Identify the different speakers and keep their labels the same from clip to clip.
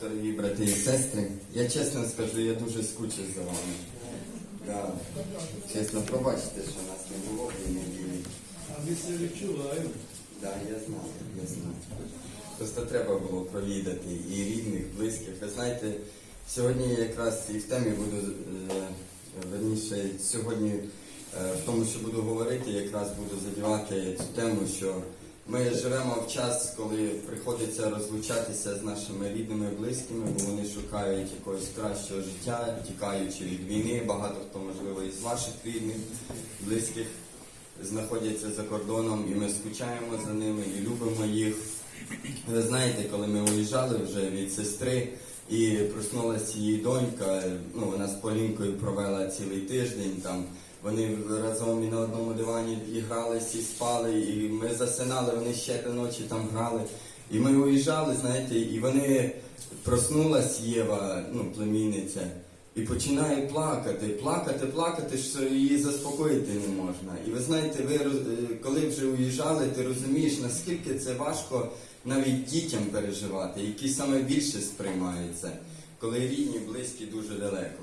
Speaker 1: дорогі брати і сестри. Я чесно скажу, я дуже скучив за вами. Да. Чесно, пробачте, що нас не було в неділі.
Speaker 2: А ми це відчуваємо.
Speaker 1: Да, я знаю, я знаю. Просто треба було провідати і рідних, близьких. Ви знаєте, сьогодні якраз і в темі буду, е, верніше, сьогодні е, в тому, що буду говорити, якраз буду задівати цю тему, що ми живемо в час, коли приходиться розлучатися з нашими рідними близькими, бо вони шукають якогось кращого життя, тікаючи від війни. Багато хто, можливо, із ваших рідних, близьких знаходяться за кордоном, і ми скучаємо за ними і любимо їх. Ви знаєте, коли ми уїжджали вже від сестри і проснулася її донька, ну вона з Полінкою провела цілий тиждень там. Вони разом і на одному дивані і грались, і спали, і ми засинали, вони ще до ночі там грали. І ми уїжджали, знаєте, і вони проснулась Єва, ну, племінниця, і починає плакати, плакати, плакати, що її заспокоїти не можна. І ви знаєте, ви е, коли вже уїжджали, ти розумієш, наскільки це важко навіть дітям переживати, які саме більше сприймають це, коли рідні, близькі дуже далеко.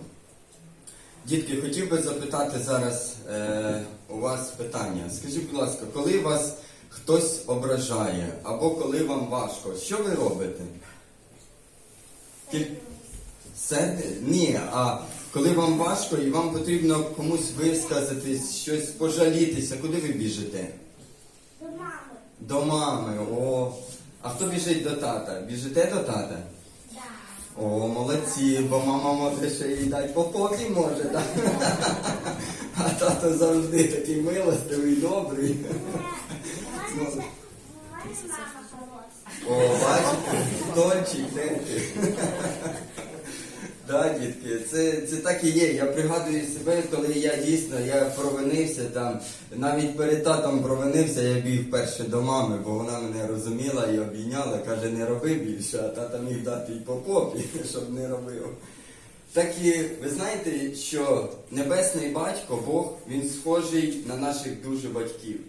Speaker 1: Дітки, хотів би запитати зараз е, у вас питання. Скажіть, будь ласка, коли вас хтось ображає або коли вам важко, що ви робите? Серди? Ні, а коли вам важко і вам потрібно комусь висказатись, щось пожалітися, куди ви біжите?
Speaker 3: До мами.
Speaker 1: До мами. О. А хто біжить до тата? Біжите до тата? О, молодці, бо мама може ще й дати по попі може, так? А тато завжди такий милостивий, добрий. О, бачите, Тончик, де? Да, дітки, це, це так і є. Я пригадую себе, коли я дійсно я провинився там, навіть перед татом провинився, я біг перше до мами, бо вона мене розуміла і обійняла, каже, не роби більше, а тата міг дати і по попі, щоб не робив. Так і ви знаєте, що небесний батько Бог, він схожий на наших дуже батьків.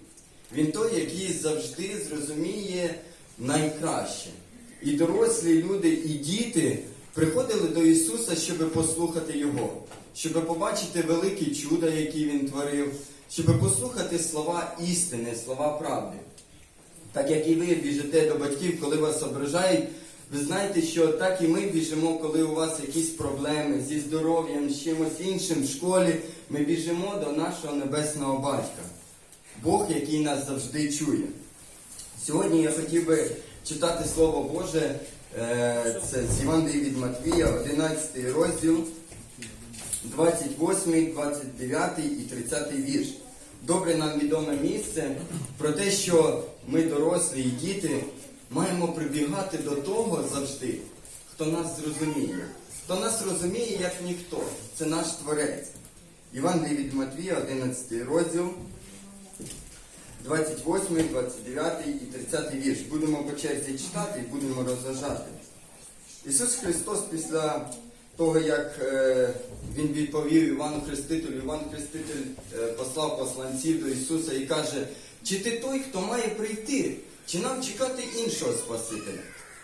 Speaker 1: Він той, який завжди зрозуміє найкраще. І дорослі люди, і діти приходили до Ісуса, щоб послухати Його, щоб побачити великі чуда, які Він творив, щоб послухати слова істини, слова правди. Так як і ви біжите до батьків, коли вас ображають, ви знаєте, що так і ми біжимо, коли у вас якісь проблеми зі здоров'ям, з чимось іншим в школі, ми біжимо до нашого небесного батька. Бог, який нас завжди чує. Сьогодні я хотів би читати Слово Боже, це з Євангелії від Матвія, 11 розділ, 28, 29 і 30 вірш. Добре нам відоме місце про те, що ми, дорослі і діти, маємо прибігати до того завжди, хто нас зрозуміє. Хто нас розуміє, як ніхто. Це наш Творець. Євангелії від Матвія, 11 розділ, 28, 29 і 30 вірш. Будемо по черзі читати і будемо розважати. Ісус Христос після того, як е, Він відповів Івану Хрестителю, Іван Хреститель е, послав посланців до Ісуса і каже, чи ти той, хто має прийти, чи нам чекати іншого Спасителя?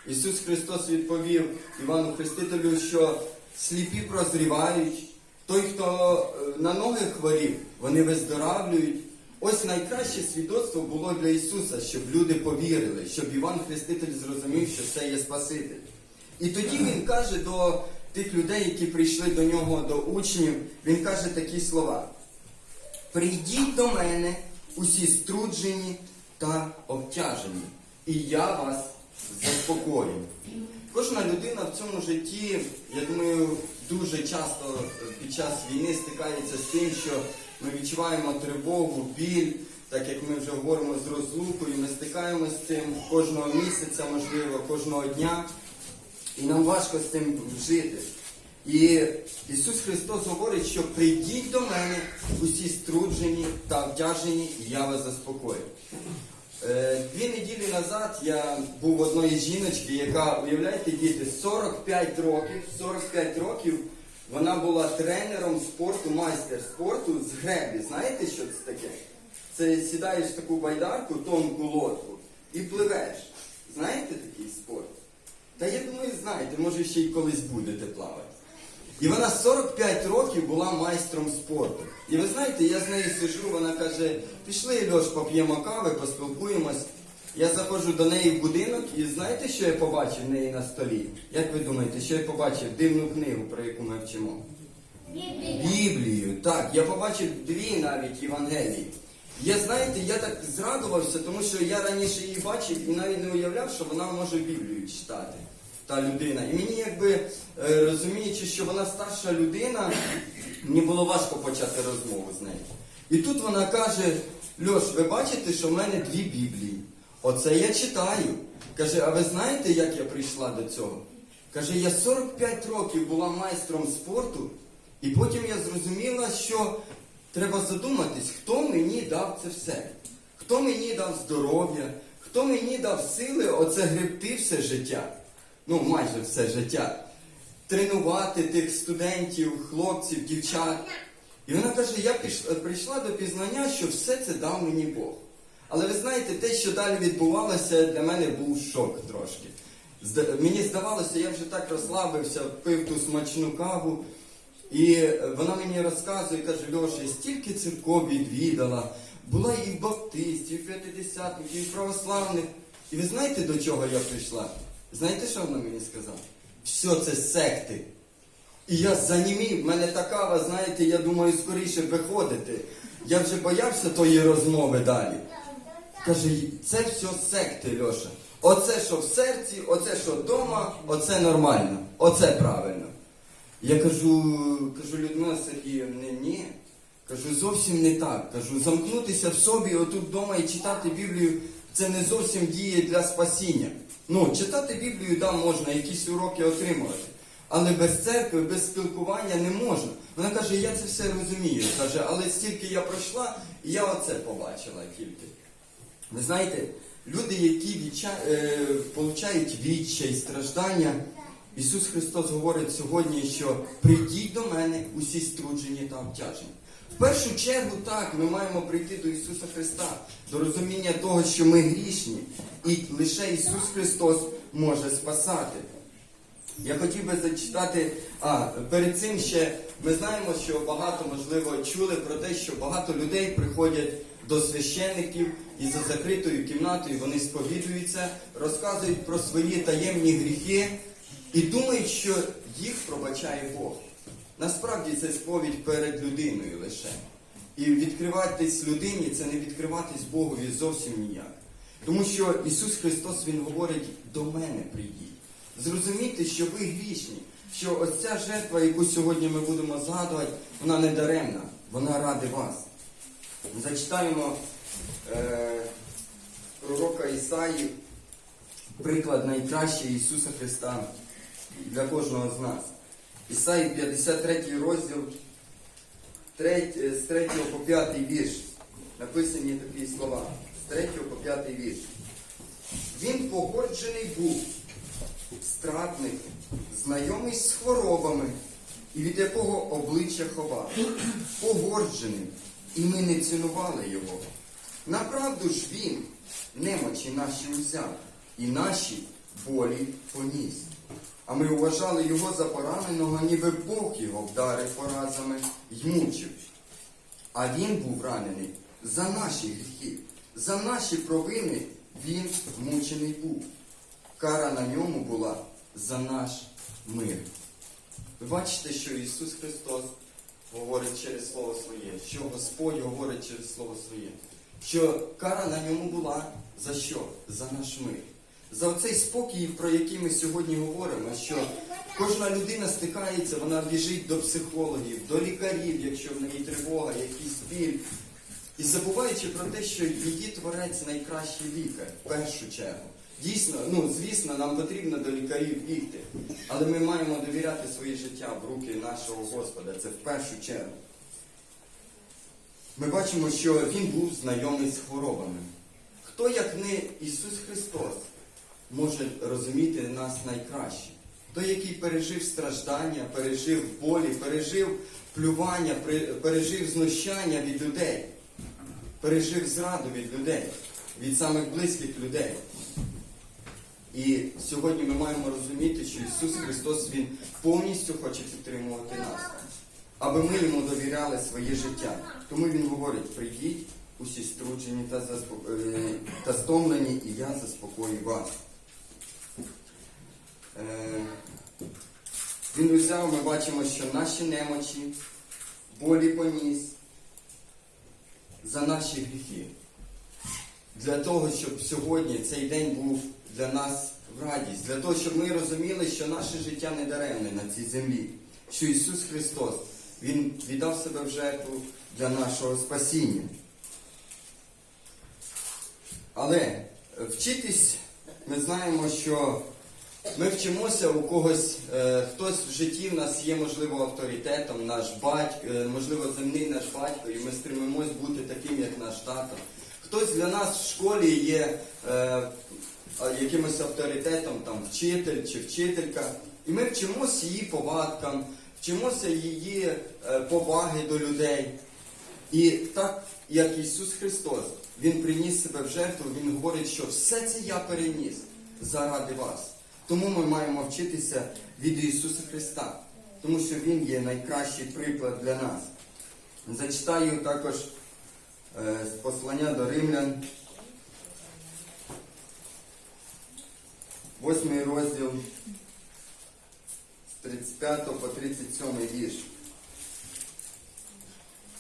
Speaker 1: Ісус Христос відповів Івану Хрестителю, що сліпі прозрівають, той, хто е, на ноги хворів, вони виздоравлюють. Ось найкраще свідоцтво було для Ісуса, щоб люди повірили, щоб Іван Хреститель зрозумів, що це є Спаситель. І тоді він каже до тих людей, які прийшли до нього, до учнів, він каже такі слова: Прийдіть до мене, усі струджені та обтяжені, і я вас заспокою. Кожна людина в цьому житті, я думаю, дуже часто під час війни стикається з тим, що ми відчуваємо тривогу, біль, так як ми вже говоримо з розлукою, ми стикаємося з цим кожного місяця, можливо, кожного дня. І нам важко з цим жити. І Ісус Христос говорить, що прийдіть до мене усі струджені та обтяжені, і я вас заспокою. Е, Дві неділі назад я був в одної жіночки, яка, уявляєте, діти, 45 років, 45 років вона була тренером спорту, майстер спорту з греблі. Знаєте, що це таке? Це сідаєш в таку байдарку, тонку лодку і пливеш. Знаєте такий спорт? Та я думаю, знаєте, може ще й колись будете плавати. І вона 45 років була майстром спорту. І ви знаєте, я з нею сижу, вона каже, пішли, Льош, поп'ємо кави, поспілкуємось. Я заходжу до неї в будинок і знаєте, що я побачив в неї на столі? Як ви думаєте, що я побачив? Дивну книгу, про яку ми вчимо?
Speaker 3: Біблія.
Speaker 1: Біблію. Так, я побачив дві навіть Євангелії. Я знаєте, я так зрадувався, тому що я раніше її бачив і навіть не уявляв, що вона може Біблію читати. Та людина. І мені якби е, розуміючи, що вона старша людина, мені було важко почати розмову з нею. І тут вона каже: Льош, ви бачите, що в мене дві Біблії. Оце я читаю. Каже, а ви знаєте, як я прийшла до цього? Каже, я 45 років була майстром спорту, і потім я зрозуміла, що треба задуматись, хто мені дав це все. Хто мені дав здоров'я, хто мені дав сили оце гребти все життя. Ну, майже все життя. Тренувати тих студентів, хлопців, дівчат. І вона каже, я прийшла до пізнання, що все це дав мені Бог. Але ви знаєте, те, що далі відбувалося, для мене був шок трошки. Мені здавалося, я вже так розслабився, пив ту смачну каву. І е, вона мені розказує, каже, Льоша, я стільки церков відвідала, була і в баптистів, і в п'ятидесятників, і в православних. І ви знаєте, до чого я прийшла? Знаєте, що вона мені сказала? Все це секти. І я занімів, в мене така, знаєте, я думаю, скоріше виходити. Я вже боявся тої розмови далі. Каже, це все секти, Льоша. Оце, що в серці, оце, що вдома, оце нормально, оце правильно. Я кажу, кажу, Людмила Сергіївна, ні. Кажу, зовсім не так. Кажу, замкнутися в собі отут вдома і читати Біблію, це не зовсім діє для спасіння. Ну, читати Біблію, да, можна, якісь уроки отримувати. Але без церкви, без спілкування не можна. Вона каже, я це все розумію. Каже, але стільки я пройшла, я оце побачила тільки. Ви знаєте, люди, які відча... е, получають страждання, Ісус Христос говорить сьогодні, що прийдіть до мене усі струджені та обтяжені. В першу чергу, так, ми маємо прийти до Ісуса Христа, до розуміння того, що ми грішні, і лише Ісус Христос може спасати. Я хотів би зачитати, а перед цим ще ми знаємо, що багато, можливо, чули про те, що багато людей приходять до священників і за закритою кімнатою вони сповідуються, розказують про свої таємні гріхи і думають, що їх пробачає Бог. Насправді це сповідь перед людиною лише. І відкриватись людині це не відкриватись Богові зовсім ніяк. Тому що Ісус Христос Він говорить, до мене прийдіть. Зрозумійте, що ви грішні, що ось ця жертва, яку сьогодні ми будемо згадувати, вона не даремна, вона ради вас. Зачитаємо е, пророка Ісаї, приклад найкращий Ісуса Христа для кожного з нас. Ісаї 53 розділ, 3, з 3 по 5 вірш. Написані такі слова. З 3 по 5 вірш. Він погоджений був, стратник, знайомий з хворобами, і від якого обличчя ховав, погоджений, і ми не цінували його. Направду ж він немочі наші узяв, і наші болі поніс. А ми вважали його за пораненого, ніби Бог його вдарив поразами й мучив. А він був ранений за наші гріхи, за наші провини він мучений був. Кара на ньому була за наш мир. Ви бачите, що Ісус Христос говорить через Слово Своє, що Господь говорить через Слово Своє, що кара на ньому була за що? За наш мир. За оцей спокій, про який ми сьогодні говоримо, що кожна людина стикається, вона біжить до психологів, до лікарів, якщо в неї тривога, якийсь біль. І забуваючи про те, що її творець найкращий лікар в першу чергу. Дійсно, ну звісно, нам потрібно до лікарів бігти, але ми маємо довіряти своє життя в руки нашого Господа. Це в першу чергу. Ми бачимо, що він був знайомий з хворобами. Хто, як не Ісус Христос, може розуміти нас найкраще? Той, який пережив страждання, пережив болі, пережив плювання, пережив знущання від людей, пережив зраду від людей, від самих близьких людей. І сьогодні ми маємо розуміти, що Ісус Христос Він повністю хоче підтримувати нас, аби ми йому довіряли своє життя. Тому Він говорить: прийдіть усі струджені та, заспо- е, та стомлені, і я заспокою вас. Е, Він узяв, ми бачимо, що наші немочі, болі поніс за наші гріхи. Для того, щоб сьогодні цей день був для нас в радість, для того, щоб ми розуміли, що наше життя не даремне на цій землі, що Ісус Христос, Він віддав себе в жертву для нашого спасіння. Але вчитись, ми знаємо, що ми вчимося у когось, е, хтось в житті в нас є, можливо, авторитетом, наш батько, е, можливо, земний наш батько, і ми стремимось бути таким, як наш тато. Хтось для нас в школі є е, якимось авторитетом, там, вчитель чи вчителька. І ми вчимося її повадкам, вчимося її е, поваги до людей. І так, як Ісус Христос, Він приніс себе в жертву, Він говорить, що все це я переніс заради вас. Тому ми маємо вчитися від Ісуса Христа, тому що Він є найкращий приклад для нас. Зачитаю також е, послання до римлян, 8 розділ з 35 по 37 вірш.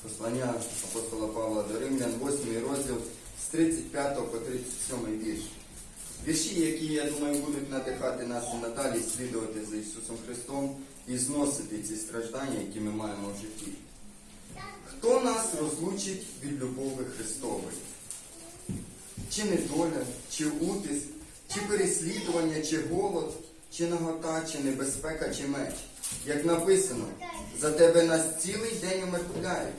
Speaker 1: Послання апостола Павла до Римлян, 8 розділ з 35 по 37 вірш. Вірші, які, я думаю, будуть надихати нас і надалі слідувати за Ісусом Христом і зносити ці страждання, які ми маємо в житті. Хто нас розлучить від любови Христової? Чи недоля, чи утиск, чи переслідування, чи голод, чи нагота, чи небезпека, чи меч? Як написано, за тебе нас цілий день умертвляють.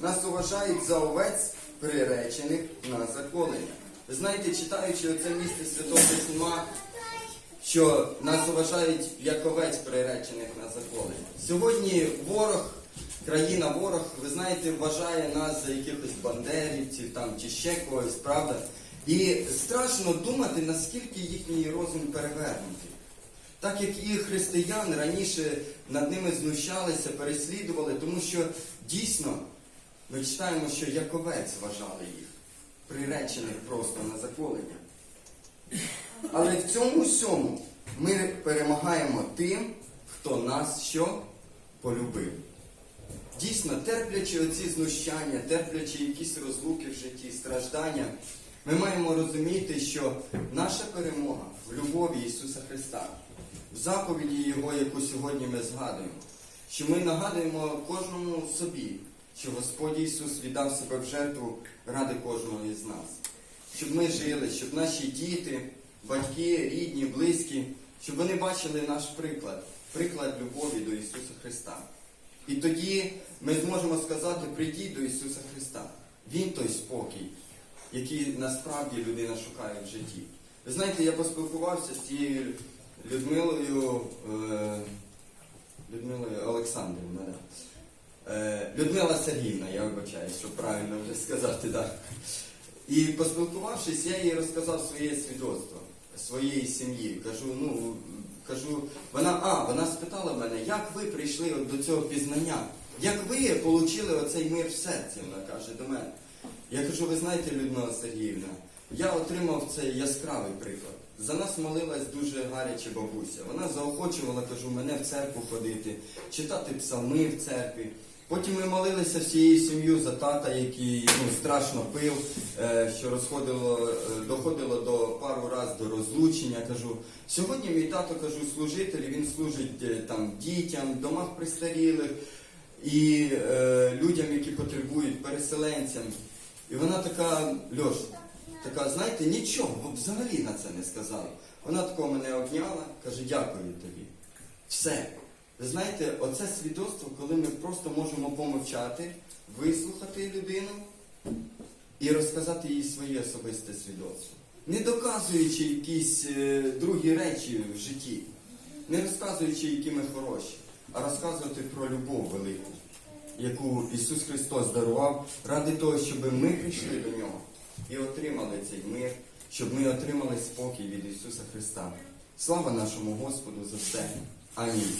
Speaker 1: Нас уважають за овець, приречених на заколення. Ви знаєте, читаючи оце місце Святого Письма, що нас вважають як овець приречених на заколення. Сьогодні ворог, країна ворог, ви знаєте, вважає нас за якихось бандерівців там чи ще когось, правда? І страшно думати, наскільки їхній розум перевернутий. Так як і християни раніше над ними знущалися, переслідували, тому що дійсно ми читаємо, що як овець вважали їх, приречених просто на заколення. Але в цьому всьому ми перемагаємо тим, хто нас що полюбив. Дійсно, терплячи оці знущання, терплячи якісь розлуки в житті, страждання, ми маємо розуміти, що наша перемога в любові Ісуса Христа, в заповіді Його, яку сьогодні ми згадуємо, що ми нагадуємо кожному собі, що Господь Ісус віддав себе в жертву ради кожного із нас. Щоб ми жили, щоб наші діти, батьки, рідні, близькі, щоб вони бачили наш приклад, приклад любові до Ісуса Христа. І тоді ми зможемо сказати, прийдіть до Ісуса Христа. Він той спокій, який насправді людина шукає в житті. Ви знаєте, я поспілкувався з тією Людмилою, е, Людмилою Олександрівною. Да. Е, Людмила Сергіївна, я вибачаюсь, щоб правильно вже сказати, так. І поспілкувавшись, я їй розказав своє свідоцтво своєї сім'ї. Кажу, ну кажу, вона, а, вона спитала мене, як ви прийшли от до цього пізнання? Як ви отримали оцей мир в серці? Вона каже до мене. Я кажу, ви знаєте, Людмила Сергіївна, я отримав цей яскравий приклад. За нас молилась дуже гаряча бабуся. Вона заохочувала, кажу, мене в церкву ходити, читати псалми в церкві. Потім ми молилися всією сім'єю за тата, який ну, страшно пив, е, що розходило, е, доходило до пару разів до розлучення. Кажу, сьогодні мій тато кажу, служитель, він служить е, там дітям, домах престарілих і е, людям, які потребують, переселенцям. І вона така, Льош, така, знаєте, нічого, взагалі на це не сказала. Вона такого мене обняла, каже, дякую тобі. Все. Ви знаєте, оце свідоцтво, коли ми просто можемо помовчати, вислухати людину і розказати їй своє особисте свідоцтво. Не доказуючи якісь е, другі речі в житті, не розказуючи, які ми хороші, а розказувати про любов велику, яку Ісус Христос дарував, ради того, щоб ми прийшли до Нього і отримали цей мир, щоб ми отримали спокій від Ісуса Христа. Слава нашому Господу за все. Амінь.